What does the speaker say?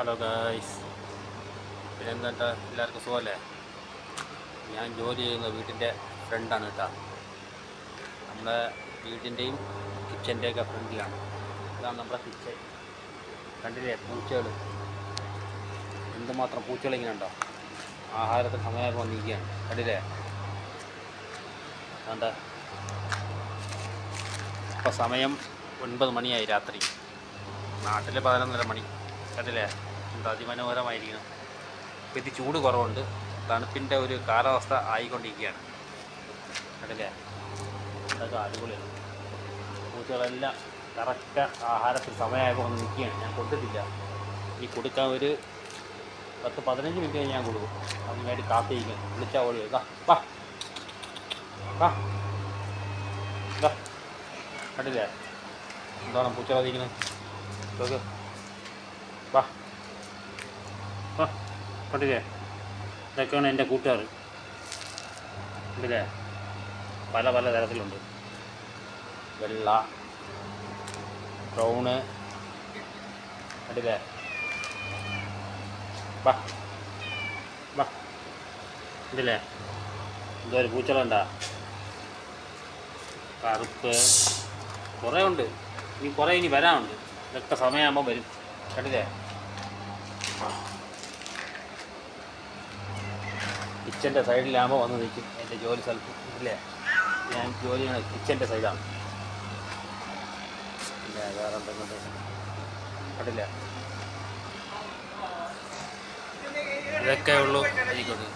Hello guys പിന്നെ എന്താ എല്ലാവർക്കും സുഖമല്ലേ? ഞാൻ ജോലി ചെയ്യുന്ന വീട്ടിന്റെ ഫ്രണ്ടാണ് കേട്ടോ. നമ്മുടെ വീടിന്റെയും കിച്ചന്റെയൊക്കെ ഫ്രണ്ടിലാണ്. ഇതാണ് നമ്മുടെ കിച്ചൺ കണ്ടില്ലേ? പൂച്ചകൾ. എന്തുമാത്രം പൂച്ചകൾ ഇങ്ങനെ ഉണ്ടോ? ആഹാരത്തിന് സമയമായപ്പോൾ വന്നിരിക്കുകയാണ്. കണ്ടില്ലേ? വേണ്ട ഇപ്പോൾ സമയം ഒൻപത് മണിയായി രാത്രി. നാട്ടിൽ പതിനൊന്നര മണി. കണ്ടില്ലേ? അതിമനോഹരമായിരിക്കണം. ഇപ്പം ഇത് ചൂട് കുറവുണ്ട്. തണുപ്പിന്റെ ഒരു കാലാവസ്ഥ ആയിക്കൊണ്ടിരിക്കുകയാണ്. അതല്ലേ അതൊക്കെ അടിപൊളിയാണ്. പൂച്ചകളെല്ലാം കറക്റ്റ് ആഹാരത്തിന് സമയമായപ്പോൾ വന്ന് നിൽക്കുകയാണ്. ഞാൻ കൊടുത്തിട്ടില്ല. ഈ കൊടുക്കാൻ ഒരു പത്ത് പതിനഞ്ച് മിനിറ്റ് ഞാൻ കൊടുക്കും. അതിന് വേണ്ടി കാത്തിരിക്കും വിളിച്ചാൽ ഓടി വാ വാ കണ്ടില്ലേ? എന്താണ് പൂച്ച നോക്ക് വാ വാ കണ്ടില്ലേ ഇതൊക്കെയാണ് എന്റെ കൂട്ടുകാർ. കണ്ടില്ലേ പല പല തരത്തിലുണ്ട്. വെള്ള ബ്രൗണ്. കണ്ടില്ലേ? വാ വാ. കണ്ടില്ലേ? എന്തോ ഒരു പൂച്ചകളുണ്ടാ കറുപ്പ്. കുറേ ഉണ്ട്. ഇനി കുറേ ഇനി വരാനുണ്ട്. ഇതൊക്കെ സമയമാകുമ്പോൾ വരും. കണ്ടില്ലേ? കിച്ചന്റെ സൈഡിലാകുമ്പോൾ വന്ന് നിൽക്കും. എന്റെ ജോലി സ്ഥലത്ത് ഇല്ലേ ഞാൻ ജോലി ചെയ്യണത് കിച്ചന്റെ സൈഡാണ്. പിന്നെ വേറെ എന്തെങ്കിലും കണ്ടില്ല? ഇതൊക്കെ ഉള്ളൂ. ആയിക്കോട്ടെ